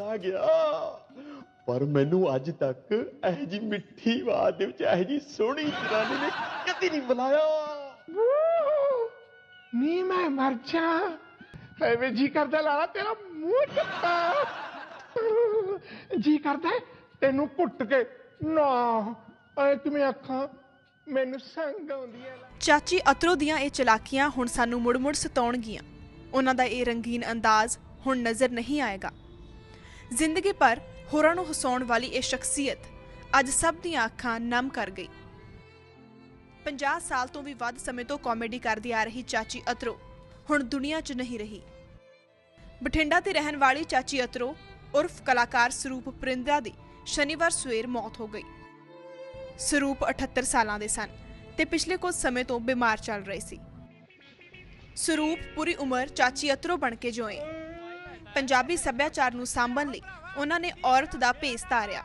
ਆ ਗਿਆ। ਪਰ ਮੈਨੂੰ ਅੱਜ ਤੱਕ ਇਹ ਜੀ ਮਿੱਠੀ ਆਵਾਜ਼ ਦੇ ਵਿੱਚ ਇਹ ਜੀ ਸੋਹਣੀ ਜਨਾਨੀ ਨੇ ਕਦੀ ਨਹੀਂ ਬੁਲਾਇਆ। ਨੀ ਮੈਂ ਮਰ ਜਾ। ਐਵੇਂ ਜੀ ਕਰਦਾ ਲਾਲਾ ਤੇਰਾ ਮੂੰਹ ਟੱਪਾ ਜੀ ਕਰਦਾ ਤੈਨੂੰ ਕੁੱਟ ਕੇ ਨਾ। ਐ ਕਿਵੇਂ ਆਖਾਂ ਮੈਨੂੰ ਸੰਗ ਆਉਂਦੀ ਹੈ। ਚਾਚੀ ਅਤਰੋ ਦੀਆਂ ਇਹ ਚਲਾਕੀਆਂ ਹੁਣ ਸਾਨੂੰ ਮੁੜ-ਮੁੜ ਸਤਾਉਣਗੀਆਂ। ਉਹਨਾਂ ਦਾ ਇਹ ਰੰਗੀਨ ਅੰਦਾਜ਼ ਹੁਣ ਨਜ਼ਰ ਨਹੀਂ ਆਏਗਾ। ਜ਼ਿੰਦਗੀ ਭਰ ਹੋਰਾਂ ਨੂੰ ਹਸਾਉਣ ਵਾਲੀ ਇਹ ਸ਼ਖਸੀਅਤ ਅੱਜ ਸਭ ਦੀਆਂ ਅੱਖਾਂ ਨਮ ਕਰ ਗਈ। 50 ਸਾਲ ਤੋਂ ਵੀ ਵੱਧ ਸਮੇਂ ਤੋਂ ਕਾਮੇਡੀ ਕਰਦੀ ਆ ਰਹੀ ਚਾਚੀ ਅਤਰੋ, ਹੁਣ ਦੁਨੀਆ 'ਚ ਨਹੀਂ ਰਹੀ। ਬਠਿੰਡਾ ਤੇ ਰਹਿਣ ਵਾਲੀ ਚਾਚੀ ਅਤਰੋ ਉਰਫ ਕਲਾਕਾਰ ਸਰੂਪ ਪ੍ਰਿੰਦਾ ਦੀ ਸ਼ਨੀਵਾਰ ਸਵੇਰ ਮੌਤ ਹੋ ਗਈ। ਸਰੂਪ 78 ਸਾਲਾਂ ਦੇ ਸਨ ਤੇ ਪਿਛਲੇ ਕੁਝ ਸਮੇਂ ਤੋਂ ਬਿਮਾਰ ਚੱਲ ਰਹੇ ਸੀ। ਸਰੂਪ ਪੂਰੀ ਉਮਰ ਚਾਚੀ ਅਤਰੋ ਬਣ ਕੇ ਜੋਏ। ਪੰਜਾਬੀ ਸੱਭਿਆਚਾਰ ਨੂੰ ਸਾਂਭਣ ਲਈ ਉਹਨਾਂ ਨੇ ਔਰਤ ਦਾ ਭੇਸ ਧਾਰਿਆ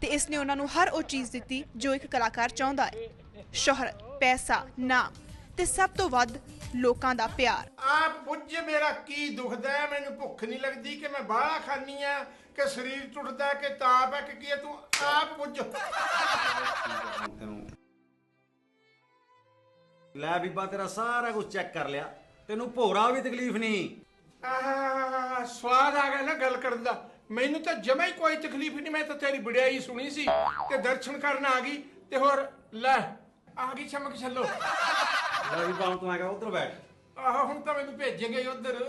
ਤੇ ਇਸ ਨੇ ਉਹਨਾਂ ਨੂੰ ਹਰ ਉਹ ਚੀਜ਼ ਦਿੱਤੀ ਜੋ ਇੱਕ ਕਲਾਕਾਰ ਚਾਹੁੰਦਾ ਹੈ। ਸ਼ੋਹਰਤ ਪੈਸਾ ਨਾਮ ਤੇ ਸਭ ਤੋਂ ਵੱਧ ਲੋਕਾਂ ਦਾ ਪਿਆਰ। ਆ ਪੁੱਜ ਮੇਰਾ ਕੀ ਦੁਖਦਾ ਹੈ ਮੈਨੂੰ ਭੁੱਖ ਨਹੀਂ ਲੱਗਦੀ ਕਿ ਮੈਂ ਬਾਹਲਾ ਖਾਨੀ ਆ ਕਿ ਸਰੀਰ ਟੁੱਟਦਾ ਹੈ, ਕਿ ਤਾਪ ਹੈ ਕਿ ਕੀ ਤੂੰ ਆ ਪੁੱਜ ਲੈ ਬੀਬਾ ਤੇਰਾ ਸਾਰਾ ਕੁਝ ਚੈੱਕ ਕਰ ਲਿਆ। ਤੈਨੂੰ ਭੋਰਾ ਵੀ ਤਕਲੀਫ ਨਹੀਂ। ਆਹ ਸਵਾਦ ਆ ਗਿਆ ਨਾ ਗੱਲ ਕਰਨ ਦਾ। ਮੈਨੂੰ ਤਾਂ ਜਮਾ ਹੀ ਕੋਈ ਤਕਲੀਫ ਨਹੀਂ ਮੈਂ ਤਾਂ ਤੇਰੀ ਵਡਿਆਈ ਸੁਣੀ ਸੀ ਤੇ ਦਰਸ਼ਨ ਕਰਨ ਆ ਗਈ ਤੇ ਹੋਰ ਲੈ ਆ ਗਈ ਚਮਕ ਛੱਲੋ। ਲੈ ਬੀਬਾ ਹੁਣ ਤੂੰ ਆ ਗਿਆ ਉਧਰ ਬੈਠ। ਆਹ ਹੁਣ ਤਾਂ ਮੈਨੂੰ ਭੇਜੇਗੇ ਉਧਰ।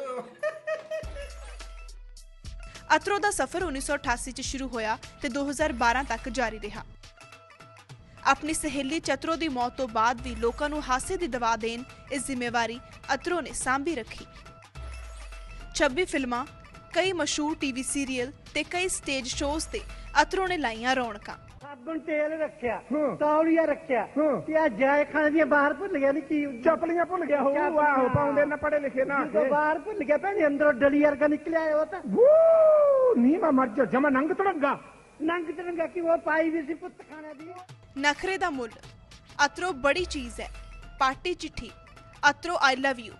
ਅਤਰੋ ਦਾ ਸਫ਼ਰ 1988 ਚ ਸ਼ੁਰੂ ਹੋਇਆ ਤੇ 2012 ਤੱਕ ਜਾਰੀ ਰਿਹਾ। ਆਪਣੀ ਸਹੇਲੀ ਚਤਰੋ ਦੀ ਮੌਤ ਤੋਂ ਬਾਅਦ ਵੀ ਲੋਕਾਂ ਨੂੰ ਹਾਸੇ ਦੀ ਦਵਾ ਦੇਣ ਇਸ ਜ਼ਿੰਮੇਵਾਰੀ ਅਤਰੋ ਨੇ ਸਾਂਭੀ ਰੱਖੀ। 26 ਫਿਲਮਾਂ ਕਈ ਮਸ਼ਹੂਰ ਟੀਵੀ ਸੀਰੀਅਲ ਤੇ ਕਈ ਸਟੇਜ ਸ਼ੋਜ਼ ਤੇ ਅਤਰੋ ਨੇ ਲਾਈਆਂ ਰੌਣਕਾਂ। ਸਾਬਣ ਤੇਲ ਰੱਖਿਆ। ਤੌਲੀਆ ਰੱਖਿਆ। ਤੇ ਆ ਖਾਣੇ ਦੀਆਂ ਬਾਹਰ ਭੁੱਲ ਗਿਆ ਨਹੀਂ ਕੀ ਚਪਲੀਆਂ ਭੁੱਲ ਗਿਆ ਹੋਊ। ਆਹੋ ਪਾਉਂਦੇ ਨਾ ਪੜੇ ਲਿਖੇ ਨਾ ਜਦੋਂ ਬਾਹਰ ਭੁੱਲ ਗਿਆ ਭੈਣੇ ਅੰਦਰੋਂ ਡਲੀ ਵਰਗਾ ਨਿਕਲਿਆ ਉਹ ਤਾਂ। ਵੂ ਨੀ ਮੈਂ ਮਰ ਜਾ ਜਮਾ ਨੰਗ ਤੜੰਗਾ। ਨੰਗ ਤਰੰਗਾ ਕਿ ਉਹ ਪਾਈ ਵੀ ਸੀ ਪੁੱਤ ਖਾਣੇ ਦੀ। ਨਖਰੇ ਦਾ ਮੁੱਲ ਅਤਰੋ ਬੜੀ ਚੀਜ਼ ਹੈ ਪਾਰਟੀ ਚਿੱਠੀ ਅਤਰੋ ਆਈ ਲਵ ਯੂ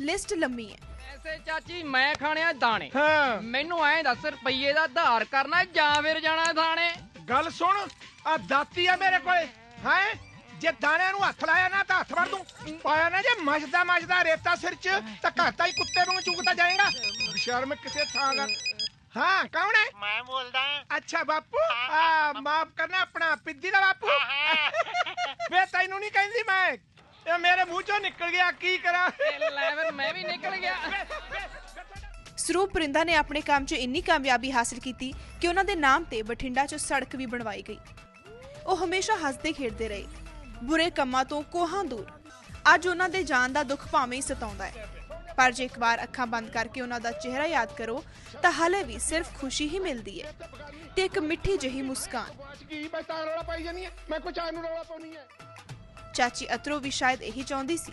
ਲਿਸਟ ਲੰਮੀ ਹੈ। ਐਸੇ ਚਾਚੀ ਮੈਂ ਖਾਣੇ ਆ ਦਾਣੇ। ਹਾਂ। ਮੈਨੂੰ ਐਂ ਦੱਸ ਰੁਪਈਏ ਦਾ ਆਧਾਰ ਕਰਨਾ ਜਾਂ ਫਿਰ ਜਾਣਾ ਥਾਣੇ? ਗੱਲ ਸੁਣ ਆ ਦਾਤੀ ਆ ਮੇਰੇ ਕੋਲੇ ਹੈ? ਜੇ ਦਾਣਿਆਂ ਨੂੰ ਹੱਥ ਲਾਇਆ ਨਾ ਤਾਂ ਹੱਥ ਵੜ ਦੂੰ। ਪਾਇਆ ਨਾ ਜੇ ਮੱਝਦਾ ਮੱਝਦਾ ਰੇਤਾ ਸਿਰ 'ਚ ਤਾਂ ਘਾਟਾ ਹੀ ਕੁੱਤੇ ਨੂੰ ਚੁਗਦਾ ਜਾਏਗਾ। ਸ਼ਰਮ ਕਿਸੇ ਥਾਂ ਦਾ। ਹਾਂ ਕੌਣ ਹੈ? ਮੈਂ ਬੋਲਦਾ ਅੱਛਾ ਬਾਪੂ। ਆ ਮਾਫ ਕਰਨਾ ਆਪਣਾ ਪਿੱਦੀ ਦਾ ਬਾਪੂ। ਵੇ ਤੈਨੂੰ ਨਹੀਂ ਕਹਿੰਦੀ ਮੈਂ ਇਹ ਮੇਰੇ ਮੂੰਹ ਚੋਂ ਨਿਕਲ ਗਿਆ ਕੀ ਕਰਾਂ? ਲੈ ਫਿਰ ਮੈਂ ਵੀ ਨਿਕਲ ਗਿਆ। ਸਰੂਪ ਪਰਿੰਦਾ ਨੇ ਆਪਣੇ ਕੰਮ 'ਚ ਇੰਨੀ ਕਾਮਯਾਬੀ ਹਾਸਲ ਕੀਤੀ ਕਿ ਉਹਨਾਂ ਦੇ ਨਾਮ ਤੇ ਬਠਿੰਡਾ 'ਚ ਸੜਕ ਵੀ ਬਣਵਾਈ ਗਈ। ਉਹ ਹਮੇਸ਼ਾ ਹੱਸਦੇ ਖੇਡਦੇ ਰਹੇ। ਬੁਰੇ ਕੰਮਾਂ ਤੋਂ ਕੋਹਾਂ ਦੂਰ। ਅੱਜ ਉਹਨਾਂ ਦੇ ਜਾਣ ਦਾ ਦੁੱਖ ਭਾਵੇਂ ਹੀ ਸਤਾਉਂਦਾ ਹੈ। ਪਰ ਜੇ ਇੱਕ ਵਾਰ ਅੱਖਾਂ ਬੰਦ ਕਰਕੇ ਉਹਨਾਂ ਦਾ ਚਿਹਰਾ ਯਾਦ ਕਰੋ ਤਾਂ ਹਾਲੇ ਵੀ ਸਿਰਫ ਖੁਸ਼ੀ ਹੀ ਮਿਲਦੀ ਹੈ ਤੇ ਇੱਕ ਮਿੱਠੀ ਜਿਹੀ ਮੁਸਕਾਨ। ਕੀ? ਮੈਂ ਤਾਂ ਰੌਲਾ ਪਾਈ ਜਾਨੀ ਹੈ ਮੈਂ ਕੁਛ ਆਨੂੰ ਰੌਲਾ ਪਾਉਣੀ ਹੈ ਚਾਚੀ ਅਤਰੋ ਵੀ ਸ਼ਾਇਦ ਇਹੀ ਚਾਹੁੰਦੀ ਸੀ।